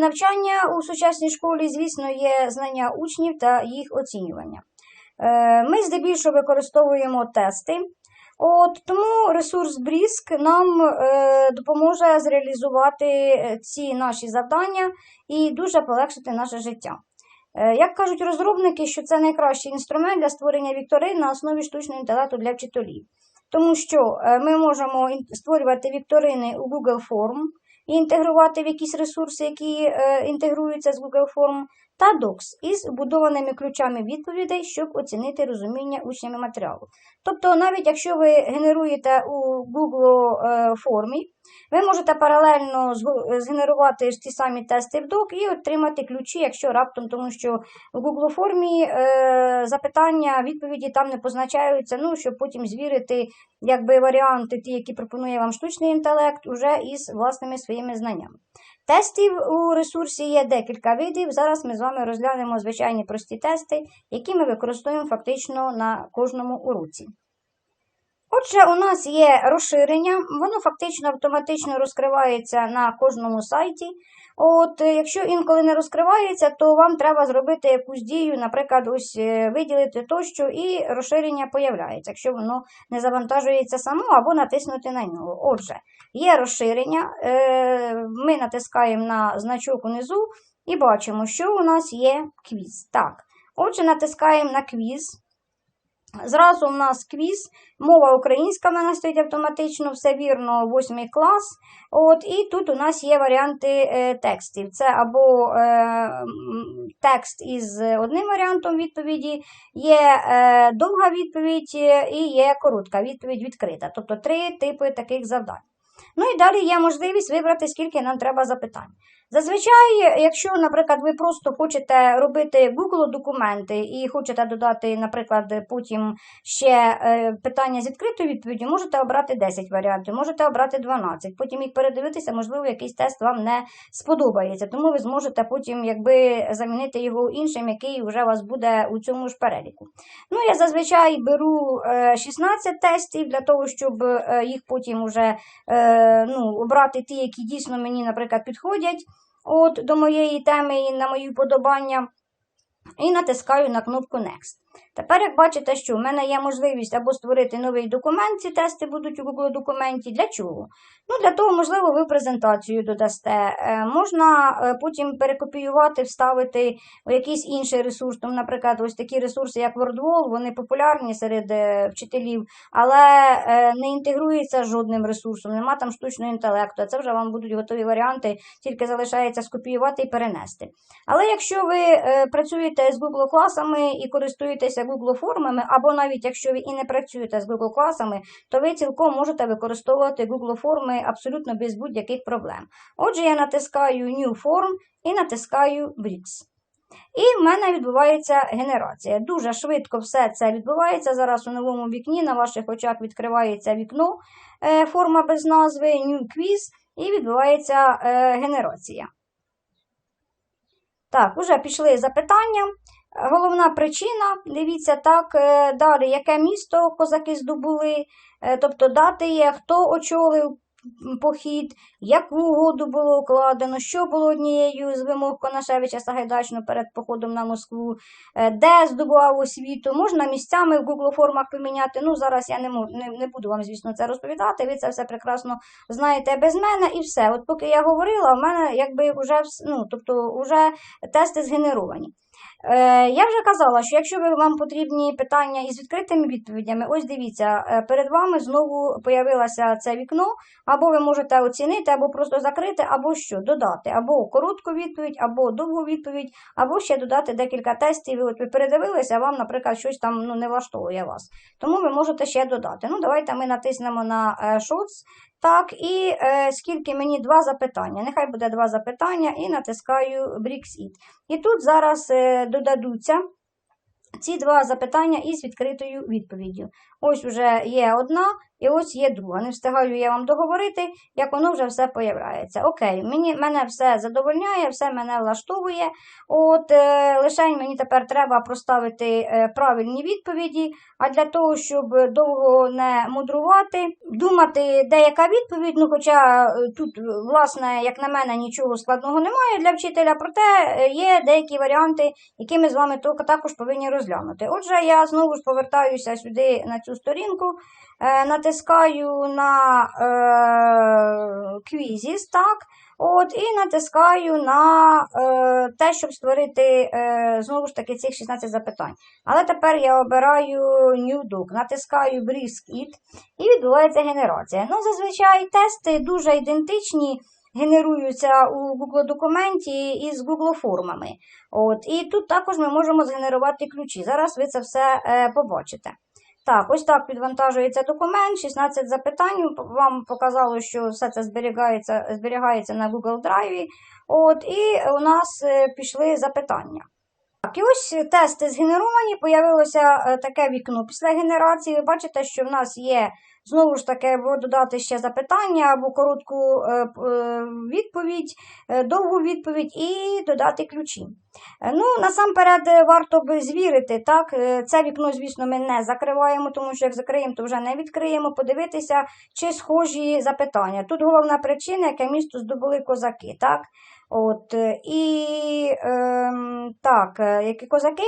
навчання у сучасній школі, звісно, є знання учнів та їх оцінювання. Е, Ми здебільшого використовуємо тести. От тому ресурс Бріск нам е, допоможе зреалізувати е, ці наші завдання і дуже полегшити наше життя. Як кажуть розробники, що це найкращий інструмент для створення вікторин на основі штучного інтелекту для вчителів. Тому що ми можемо створювати вікторини у Google Form і інтегрувати в якісь ресурси, які е, інтегруються з Google Form, та Docs із вбудованими ключами відповідей, щоб оцінити розуміння учнями матеріалу. Тобто, навіть якщо ви генеруєте у Google е, формі, ви можете паралельно згенерувати ті самі тести в док і отримати ключі, якщо раптом, тому що в Google формі е, запитання, відповіді там не позначаються, ну, щоб потім звірити якби, варіанти, ті, які пропонує вам штучний інтелект, уже із власними своїми знаннями. Тестів у ресурсі є декілька видів. Зараз ми з вами розглянемо звичайні прості тести, які ми використовуємо фактично на кожному уроці. Отже, у нас є розширення, воно фактично автоматично розкривається на кожному сайті. От, якщо інколи не розкривається, то вам треба зробити якусь дію, наприклад, ось е, виділити тощо, і розширення появляється, якщо воно не завантажується само або натиснути на нього. Отже, є розширення, е, ми натискаємо на значок унизу і бачимо, що у нас є квіз. Так, отже, натискаємо на квіз. Зразу у нас квіз, мова українська в мене стоїть автоматично, все вірно, восьмий клас. От, І тут у нас є варіанти е, текстів. Це або е, текст із одним варіантом відповіді, є е, довга відповідь е, і є коротка відповідь відкрита. Тобто три типи таких завдань. Ну і далі є можливість вибрати, скільки нам треба запитань. Зазвичай, якщо, наприклад, ви просто хочете робити Google документи і хочете додати, наприклад, потім ще е, питання з відкритою відповіддю, можете обрати 10 варіантів, можете обрати 12. Потім їх передивитися, можливо, якийсь тест вам не сподобається. Тому ви зможете потім якби замінити його іншим, який вже у вас буде у цьому ж переліку. Ну, я зазвичай беру е, 16 тестів для того, щоб е, їх потім уже ну, обрати ті, які дійсно мені, наприклад, підходять от, до моєї теми і на мої вподобання. І натискаю на кнопку Next. Тепер, як бачите, що в мене є можливість або створити новий документ, ці тести будуть у Google документі. Для чого? Ну, для того, можливо, ви презентацію додасте. Е, можна е, потім перекопіювати, вставити у якийсь інший ресурс. Тому, наприклад, ось такі ресурси, як WordWall, вони популярні серед е, вчителів, але не інтегруються з жодним ресурсом, нема там штучного інтелекту. Це вже вам будуть готові варіанти, тільки залишається скопіювати і перенести. Але якщо ви працюєте з Google класами і користуєтеся Google формами, або навіть якщо ви і не працюєте з Google класами, то ви цілком можете використовувати Google форми абсолютно без будь-яких проблем. Отже, я натискаю New Form і натискаю Bricks. І в мене відбувається генерація. Дуже швидко все це відбувається. Зараз у новому вікні на ваших очах відкривається вікно, е, форма без назви, New Quiz, і відбувається е, генерація. Так, уже пішли запитання. Головна причина, дивіться так, е, далі, яке місто козаки здобули, е, тобто дати є, хто очолив похід, яку угоду було укладено, що було однією з вимог Конашевича Сагайдачного перед походом на Москву, е, де здобував освіту. Можна місцями в Google формах поміняти. Ну, зараз я не, мо- не, не буду вам, звісно, це розповідати. Ви це все прекрасно знаєте без мене і все. От поки я говорила, в мене якби вже ну, тобто вже тести згенеровані. Е, я вже казала, що якщо вам потрібні питання із відкритими відповідями, ось дивіться, е, перед вами знову появилося це вікно, або ви можете оцінити, або просто закрити, або що, додати, або коротку відповідь, або довгу відповідь, або ще додати декілька тестів. І от ви передивилися, вам, наприклад, щось там ну, не влаштовує вас. Тому ви можете ще додати. Ну, давайте ми натиснемо на е, Shots. Так, і е, скільки мені два запитання. Нехай буде два запитання, і натискаю Brexit. І тут зараз е, додадуться ці два запитання із відкритою відповіддю. Ось вже є одна, і ось є друга. Не встигаю я вам договорити, як воно вже все появляється. Окей, мені, мене все задовольняє, все мене влаштовує. От е, лише мені тепер треба проставити е, правильні відповіді. А для того, щоб довго не мудрувати, думати, де яка відповідь, ну хоча е, тут, власне, як на мене, нічого складного немає для вчителя, проте е, є деякі варіанти, які ми з вами також повинні розглянути. Отже, я знову ж повертаюся сюди на цю сторінку, е, натискаю на е, так, от, і натискаю на е, те, щоб створити е, знову ж таки цих 16 запитань. Але тепер я обираю New Doc, натискаю Brisk It і відбувається генерація. Ну, зазвичай тести дуже ідентичні. Генеруються у Google документі із Google формами. От, і тут також ми можемо згенерувати ключі. Зараз ви це все е, побачите. Так, ось так підвантажується документ, 16 запитань. Вам показало, що все це зберігається, зберігається на Google Drive. От, і у нас е, пішли запитання. Так, і ось тести згенеровані, появилося е, таке вікно після генерації. Бачите, що в нас є знову ж таки або додати ще запитання, або коротку е, е, відповідь, е, довгу відповідь і додати ключі. Е, Ну, насамперед е, варто би звірити. Так, Е, це вікно, звісно, ми не закриваємо, тому що як закриємо, то вже не відкриємо. Подивитися, чи схожі запитання. Тут головна причина, яке місто здобули козаки. Так? От, е, і ем, так, е, які козаки.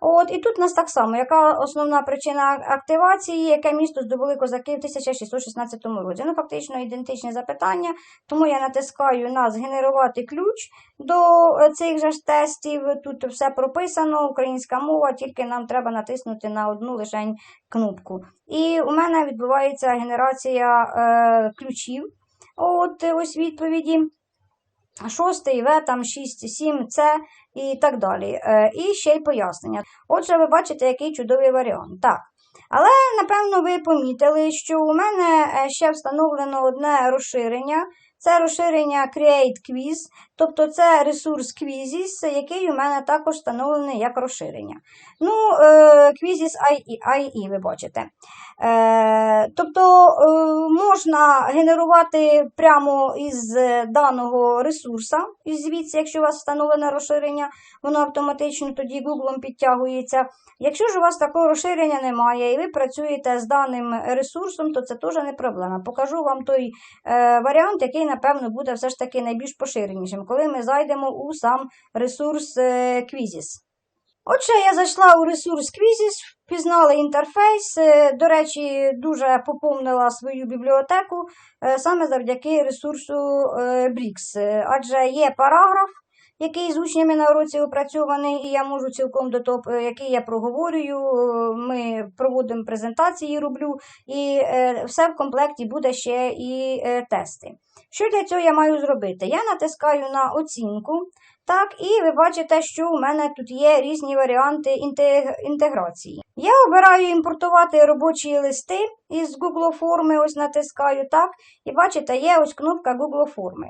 От, і тут у нас так само, яка основна причина активації, яке місто здобули козаки в 1616 році. Ну, фактично ідентичні запитання, тому я натискаю на згенерувати ключ до е, цих же ж тестів. Тут все прописано, українська мова, тільки нам треба натиснути на одну лишень кнопку. І у мене відбувається генерація е, ключів. От ось відповіді. Шостий В, там 6, 7, С і так далі. Е, І ще й пояснення. Отже, ви бачите, який чудовий варіант. Так. Але, напевно, ви помітили, що у мене е, ще встановлено одне розширення. Це розширення Create Quiz, тобто це ресурс Quizzes, який у мене також встановлений як розширення. Ну, е, Quizzes IE, IE, ви бачите. Е, тобто е, можна генерувати прямо із е, даного ресурса, із звідси, якщо у вас встановлене розширення, воно автоматично тоді Google підтягується. Якщо ж у вас такого розширення немає, і ви працюєте з даним ресурсом, то це теж не проблема. Покажу вам той варіант, який, напевно, буде все ж таки найбільш поширенішим, коли ми зайдемо у сам ресурс Quizzes. Отже, я зайшла у ресурс Quizzes, впізнала інтерфейс. е, До речі, дуже поповнила свою бібліотеку е, саме завдяки ресурсу Brix. Е, Адже є параграф, який з учнями на уроці опрацьований, і я можу цілком до того, який я проговорюю. Ми проводимо презентації, роблю, і все в комплекті буде ще і тести. Що для цього я маю зробити? Я натискаю на оцінку. Так, і ви бачите, що у мене тут є різні варіанти інтег- інтеграції. Я обираю імпортувати робочі листи із Google форми, ось натискаю так. І бачите, є ось кнопка Google форми.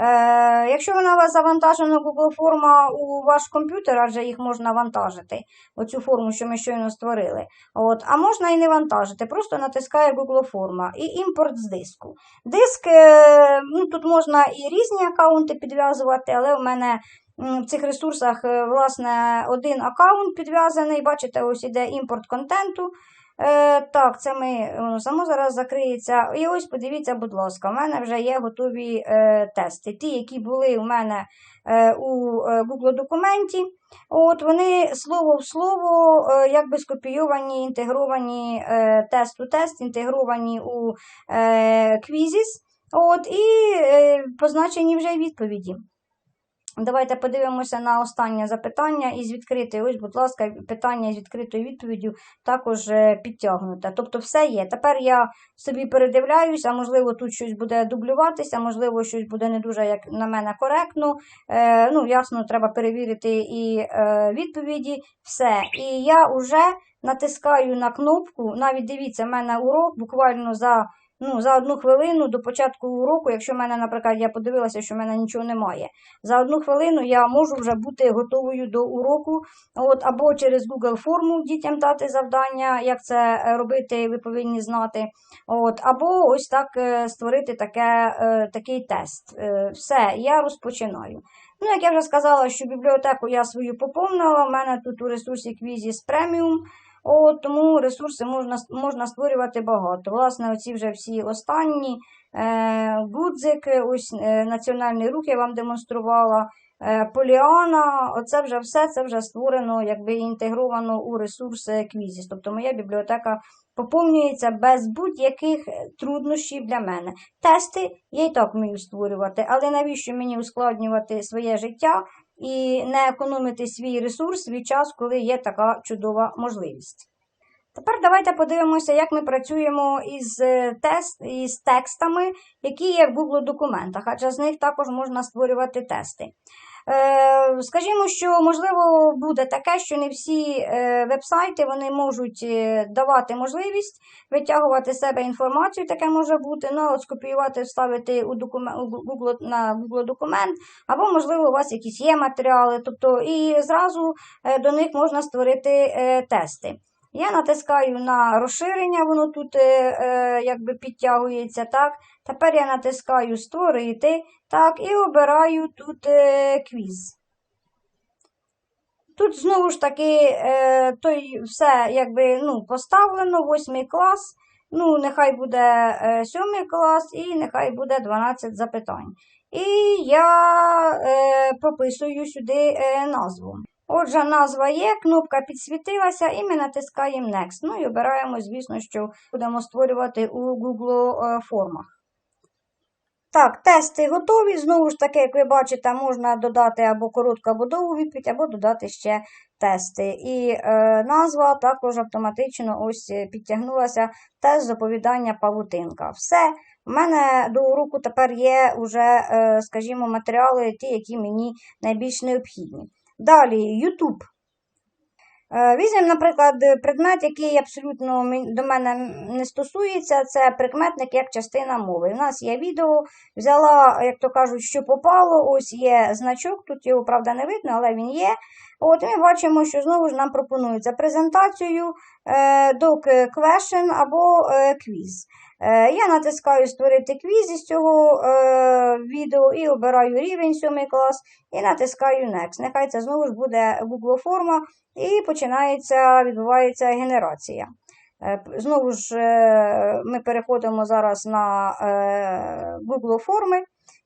Е, якщо вона у вас завантажена Google форма у ваш комп'ютер, адже їх можна вантажити, оцю форму, що ми щойно створили. От, а можна і не вантажити, просто натискає Google форма і імпорт з диску. Диск, е, ну, тут можна і різні аккаунти підв'язувати, але у мене в цих ресурсах, е, власне, один аккаунт підв'язаний. Бачите, ось іде імпорт контенту. Е, так, це ми воно само зараз закриється. І ось подивіться, будь ласка, у мене вже є готові е, тести. Ті, які були у мене е, у е, Google документі. От вони слово в слово, е, якби скопійовані, інтегровані е, тест у тест, інтегровані у е, Quizzes. От, і е, позначені вже відповіді. Давайте подивимося на останнє запитання із відкритої. Ось, будь ласка, питання з відкритою відповіддю також е, підтягнуте. Тобто все є. Тепер я собі передивляюся, можливо, тут щось буде дублюватися, можливо, щось буде не дуже, як на мене, коректно. Е, ну, ясно, треба перевірити і е, відповіді. Все. І я вже натискаю на кнопку. Навіть дивіться, в мене урок буквально за Ну, за одну хвилину до початку уроку, якщо в мене, наприклад, я подивилася, що в мене нічого немає. За одну хвилину я можу вже бути готовою до уроку, от, або через Google форму дітям дати завдання, як це е, робити, ви повинні знати. От, або ось так е, створити таке, е, такий тест. Все, я розпочинаю. Ну, як я вже сказала, що бібліотеку я свою поповнила, в мене тут у ресурсі Quizzes Premium, от, тому ресурси можна, можна створювати багато. Власне, оці вже всі останні. Е, Гудзик, ось е, національний рух я вам демонструвала. Е, Поліана, оце вже все це вже створено, якби інтегровано у ресурси Quizzes. Тобто моя бібліотека поповнюється без будь-яких труднощів для мене. Тести я і так вмію створювати, але навіщо мені ускладнювати своє життя і не економити свій ресурс, свій час, коли є така чудова можливість. Тепер давайте подивимося, як ми працюємо із, е, тест, із текстами, які є в Google документах, адже з них також можна створювати тести. Е, скажімо, що можливо буде таке, що не всі е, вебсайти вони можуть е, давати можливість витягувати з себе інформацію, таке може бути, ну, от скопіювати, вставити у документ, у Google, на Google документ, або, можливо, у вас якісь є матеріали, тобто і зразу до них можна створити тести. Я натискаю на розширення, воно тут е, якби підтягується. так. Тепер я натискаю Створити так, і обираю тут е, квіз. Тут знову ж таки е, той все якби, ну, поставлено, восьмий клас. Ну, нехай буде е, клас і нехай буде 12 запитань. І я е, прописую сюди е, назву. Отже, назва є, кнопка підсвітилася, і ми натискаємо Next. Ну і обираємо, звісно, що будемо створювати у Google е, формах. Так, тести готові. Знову ж таки, як ви бачите, можна додати або коротку, або довгу відповідь, або додати ще тести. І е, назва також автоматично ось е, підтягнулася тест з оповідання павутинка. Все. У мене до уроку тепер є уже, е, скажімо, матеріали, ті, які мені найбільш необхідні. Далі, YouTube. Е, Візьмемо, наприклад, предмет, який абсолютно до мене не стосується, це прикметник як частина мови. У нас є відео, взяла, як то кажуть, що попало, ось є значок, тут його, правда, не видно, але він є. От ми бачимо, що знову ж нам пропонується презентацію, е, doc question або е, квіз. Е, Я натискаю Створити квіз із цього е, відео і обираю рівень 7 клас і натискаю Next. Нехай це знову ж буде Google форма і починається, відбувається генерація. Е, Знову ж е, ми переходимо зараз на е, Google форми,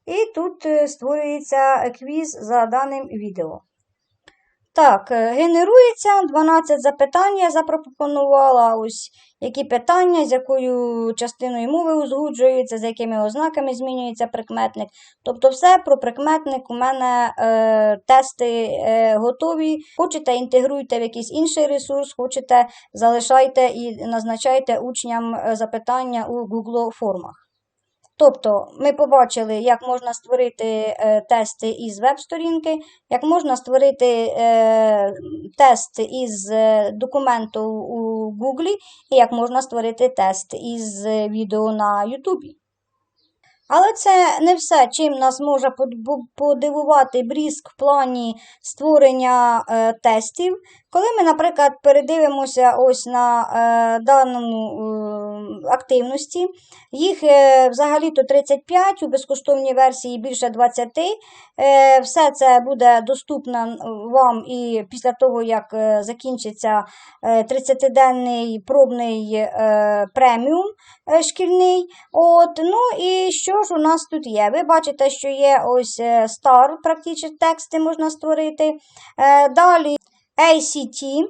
і тут е, створюється квіз за даним відео. Так, е, генерується 12 запитань. Я запропонувала ось які питання, з якою частиною мови узгоджуються, з якими ознаками змінюється прикметник. Тобто, все про прикметник у мене е, тести е, готові. Хочете, інтегруйте в якийсь інший ресурс, хочете, залишайте і назначайте учням е, запитання у Google формах. Тобто ми побачили, як можна створити е, тести із веб-сторінки, як можна створити е, тест із е, документу у Google, і як можна створити тест із відео на YouTube. Але це не все, чим нас може подивувати Бріск в плані створення тестів. Коли ми, наприклад, передивимося ось на е, даному е, активності, їх е, взагалі-то 35, у безкоштовній версії більше 20. Е, все це буде доступно вам і після того, як е, закінчиться е, 30-денний пробний е, преміум е, шкільний. От, ну і що ж у нас тут є? Ви бачите, що є ось е, Star, практичні тексти можна створити. Е, Далі ACT,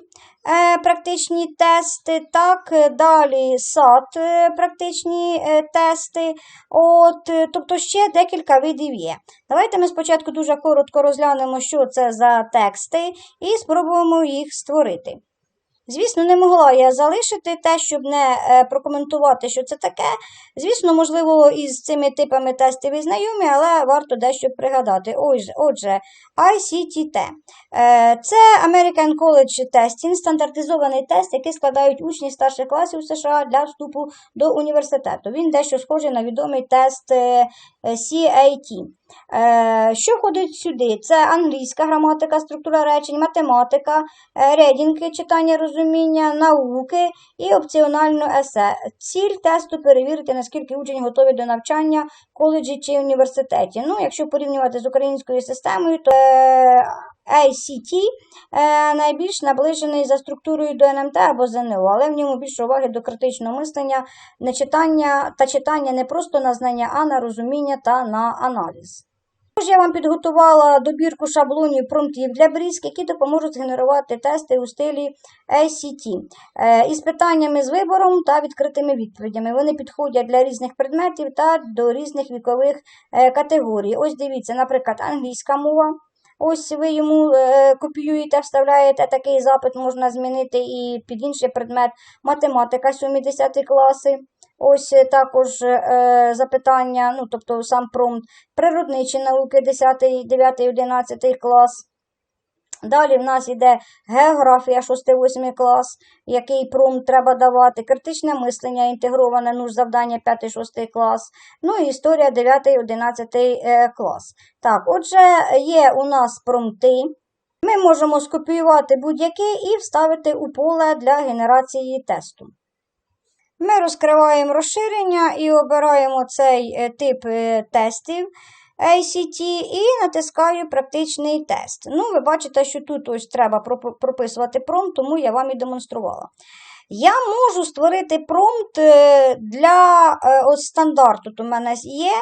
практичні тести, так, далі SAT, практичні тести. От, тобто ще декілька видів є. Давайте ми спочатку дуже коротко розглянемо, що це за тексти, і спробуємо їх створити. Звісно, не могла я залишити те, щоб не прокоментувати, що це таке. Звісно, можливо, із цими типами тестів ви знайомі, але варто дещо пригадати. Отже, ICTT. Е, Це American College Testing, стандартизований тест, який складають учні старших класів США для вступу до університету. Він дещо схожий на відомий тест е, CAT. Е, Що входить сюди? Це англійська граматика, структура речень, математика, редінги, читання, розуміння, науки і опціонально есе. Ціль тесту перевірити, наскільки учень готовий до навчання в коледжі чи університеті. Ну, якщо порівнювати з українською системою, то е, ACT е, найбільш наближений за структурою до НМТ або ЗНО, але в ньому більше уваги до критичного мислення, на читання та читання не просто на знання, а на розуміння та на аналіз. Також я вам підготувала добірку шаблонів промптів для брізк, які допоможуть згенерувати тести у стилі ACT е, із питаннями з вибором та відкритими відповідями. Вони підходять для різних предметів та до різних вікових е, категорій. Ось дивіться, наприклад, англійська мова. Ось ви йому е, копіюєте, вставляєте такий запит, можна змінити і під інший предмет математика 7-10 класи. Ось е, також е, запитання, ну тобто сам промпт, природничі науки 10, 9, 11 клас. Далі в нас йде географія 6-8 клас, який промпт треба давати, критичне мислення, інтегроване ну, завдання 5-6 клас, ну і історія 9-11 клас. Так, отже, є у нас промпти. Ми можемо скопіювати будь-який і вставити у поле для генерації тесту. Ми розкриваємо розширення і обираємо цей е, тип е, тестів ACT і натискаю практичний тест. Ну, ви бачите, що тут ось треба прописувати промпт, тому я вам і демонструвала. Я можу створити промпт е, для ось стандарт. Тут у мене є.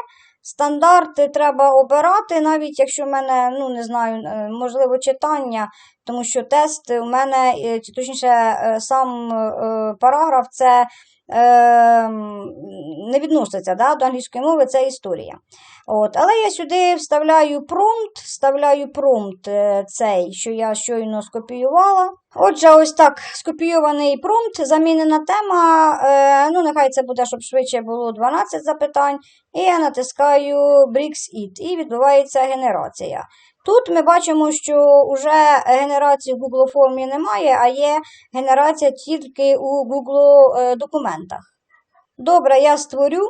Стандарт треба обирати, навіть якщо в мене, ну не знаю, можливо, читання, тому що тест у мене, точніше, сам параграф це не відноситься да, до англійської мови, це історія. От, але я сюди вставляю промпт, вставляю промпт е, цей, що я щойно скопіювала. Отже, ось так скопійований промпт, замінена тема. Е, ну, нехай це буде, щоб швидше було 12 запитань. І я натискаю Brix It, і відбувається генерація. Тут ми бачимо, що вже генерації в Google формі немає, а є генерація тільки у Google е, документах. Добре, я створю.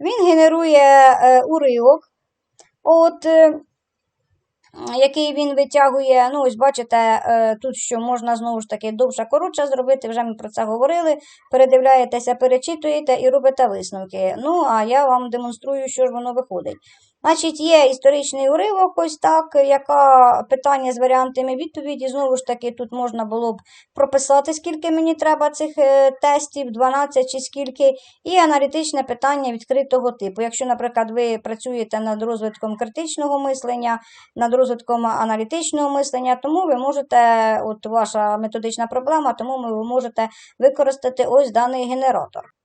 Він генерує е, уривок, от, е, який він витягує. Ну, ось бачите, тут що можна знову ж таки довше коротше зробити, вже ми про це говорили. Передивляєтеся, перечитуєте і робите висновки. Ну, а я вам демонструю, що ж воно виходить. Значить, є історичний уривок, ось так, яка питання з варіантами відповіді. Знову ж таки, тут можна було б прописати, скільки мені треба цих е, тестів, 12 чи скільки, і аналітичне питання відкритого типу. Якщо, наприклад, ви працюєте над розвитком критичного мислення, над розвитком аналітичного мислення, тому ви можете, от ваша методична проблема, тому ви можете використати ось даний генератор.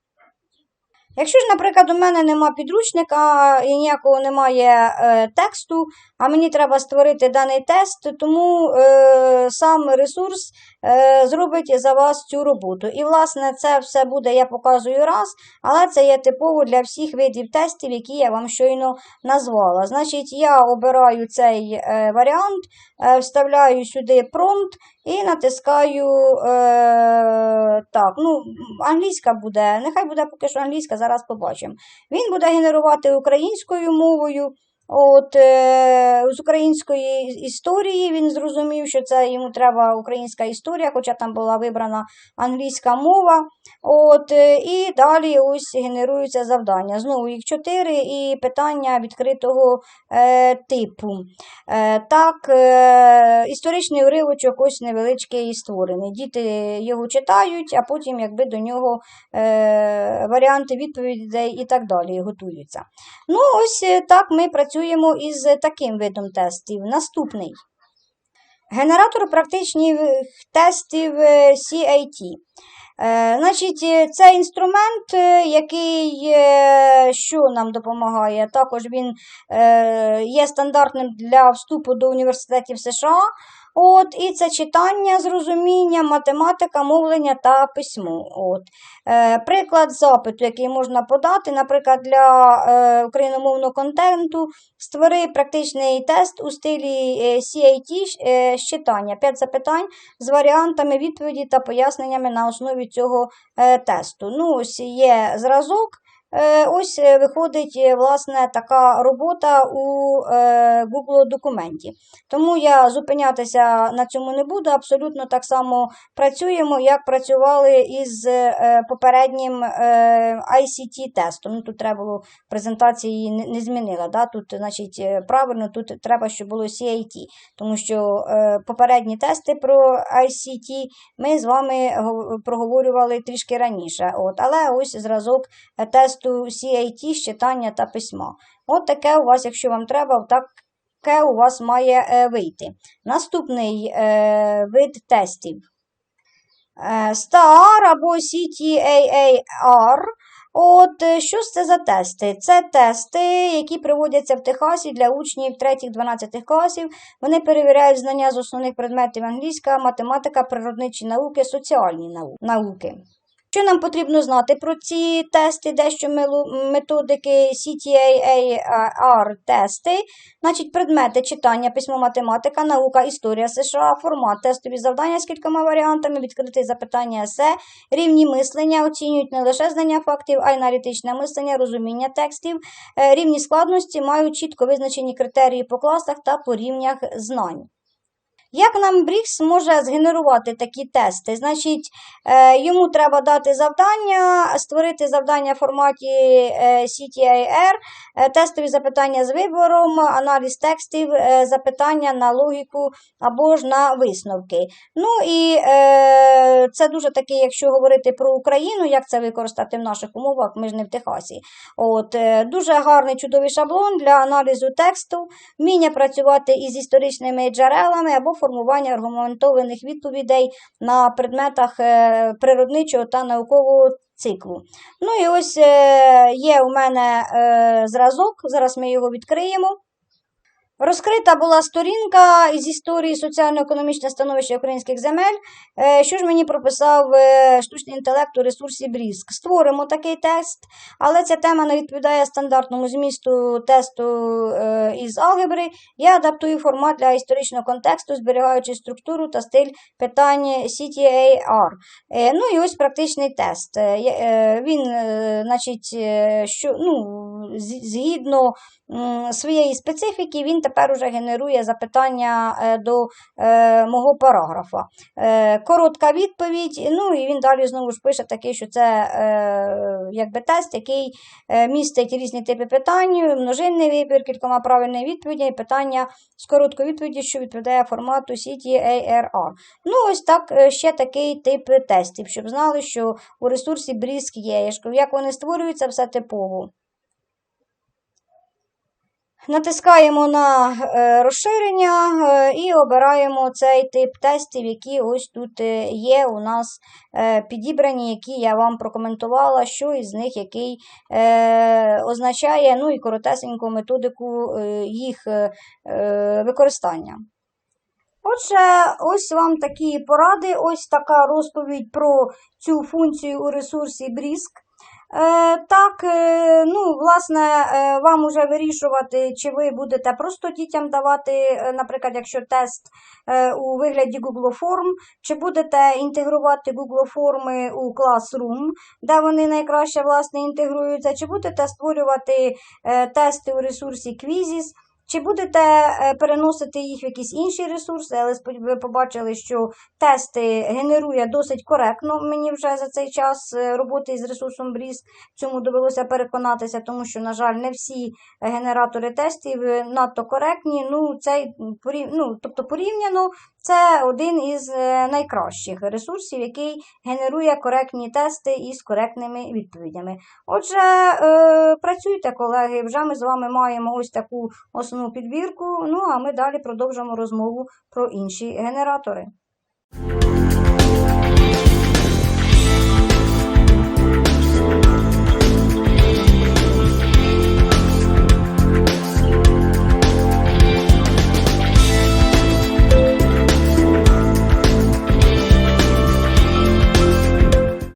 Якщо ж, наприклад, у мене нема підручника і ніякого немає е, тексту, а мені треба створити даний тест, тому е, сам ресурс е, зробить за вас цю роботу. І, власне, це все буде, я показую раз, але це є типово для всіх видів тестів, які я вам щойно назвала. Значить, я обираю цей е, варіант, е, вставляю сюди промпт і натискаю е, так, ну, англійська буде, нехай буде поки що англійська, зараз побачимо. Він буде генерувати українською мовою. От е, з української історії він зрозумів, що це йому треба українська історія, хоча там була вибрана англійська мова. От, е, І далі ось генеруються завдання. Знову їх чотири і питання відкритого е, типу. Е, так, е, історичний уривочок ось невеличкий створений. Діти його читають, а потім якби до нього е, варіанти відповідей і так далі готуються. Ну, ось е, так ми працюємо із таким видом тестів. Наступний. Генератор практичних тестів е, CAT. Е, Значить, е, це інструмент, який що нам допомагає. Також він є стандартним для вступу до університетів США. От, і це читання, зрозуміння, математика, мовлення та письмо. От. Е, приклад запиту, який можна подати, наприклад, для е, україномовного контенту, створи практичний тест у стилі е, CAT е, з читання. П'ять запитань з варіантами відповіді та поясненнями на основі цього е, тесту. Ну, ось є зразок. Е, Ось е, виходить е, власне така робота у Google документі. Тому я зупинятися на цьому не буду. Абсолютно так само працюємо, як працювали із попереднім ICT-тестом. Тут треба було презентації не, змінила. Да? Тут, значить, правильно, тут треба, щоб було CIT, тому що попередні тести про ICT ми з вами проговорювали трішки раніше. От, але ось зразок е, тесту CIT з читання та письма. От таке у вас, якщо вам треба, таке у вас має е, вийти. Наступний е, вид тестів. Е, STAR або CTAAR. От е, що це за тести? Це тести, які проводяться в Техасі для учнів 3-12 класів. Вони перевіряють знання з основних предметів англійська, математика, природничі науки, соціальні науки. Що нам потрібно знати про ці тести, дещо методики CTAAR тести, значить предмети читання, письмо, математика, наука, історія США, формат, тестові завдання з кількома варіантами, відкрите запитання есе, рівні мислення, оцінюють не лише знання фактів, а й аналітичне мислення, розуміння текстів, Е, рівні складності мають чітко визначені критерії по класах та по рівнях знань. Як нам Брікс може згенерувати такі тести? Значить, е, йому треба дати завдання, створити завдання в форматі е, CTAR, е, тестові запитання з вибором, аналіз текстів, запитання на логіку або ж на висновки. Ну і це дуже таке, якщо говорити про Україну, як це використати в наших умовах, ми ж не в Техасі. От, дуже гарний чудовий шаблон для аналізу тексту, вміння працювати із історичними джерелами або формування аргументованих відповідей на предметах е, природничого та наукового циклу. Ну і ось е, є у мене е, зразок, зараз ми його відкриємо. Розкрита була сторінка із історії соціально-економічне становище українських земель. Е, Що ж мені прописав е, штучний інтелект у ресурсі Бріск? Створимо такий тест, але ця тема не відповідає стандартному змісту тесту е, із алгебри. Я адаптую формат для історичного контексту, зберігаючи структуру та стиль питань CTAR. Ну і ось практичний тест. Він, значить, що, ну, згідно своєї специфіки, він тепер уже генерує запитання е, до е, мого параграфа. Е, коротка відповідь, ну і він далі знову ж пише такий, що це якби тест, який містить різні типи питань, множинний вибір, кількома правильними відповідями, питання з короткою відповіді, що відповідає формату CTARR. Ну, ось так ще такий тип тестів, щоб знали, що у ресурсі Бріск є. Як вони створюються, все типово. Натискаємо на е, розширення е, і обираємо цей тип тестів, які ось тут е, є у нас підібрані, які я вам прокоментувала, що із них який означає, ну і коротесеньку методику їх використання. Отже, ось вам такі поради, ось така розповідь про цю функцію у ресурсі Бріск. Е, так, е, ну, власне, е, вам уже вирішувати, чи ви будете просто дітям давати, наприклад, якщо тест у вигляді Google Form, чи будете інтегрувати Google форми у Classroom, де вони найкраще власне інтегруються, чи будете створювати тести у ресурсі Quizzes, чи будете е, переносити їх в якісь інші ресурси, але ви побачили, що тести генерує досить коректно. Мені вже за цей час е, роботи з ресурсом Бріз цьому довелося переконатися, тому що, на жаль, не всі генератори тестів е, надто коректні. Ну, цей ну, тобто порівняно, це один із е, найкращих ресурсів, який генерує коректні тести із коректними відповідями. Отже, е, працюйте, колеги. Вже ми з вами маємо ось таку основну підбірку. Ну а ми далі продовжимо розмову про інші генератори.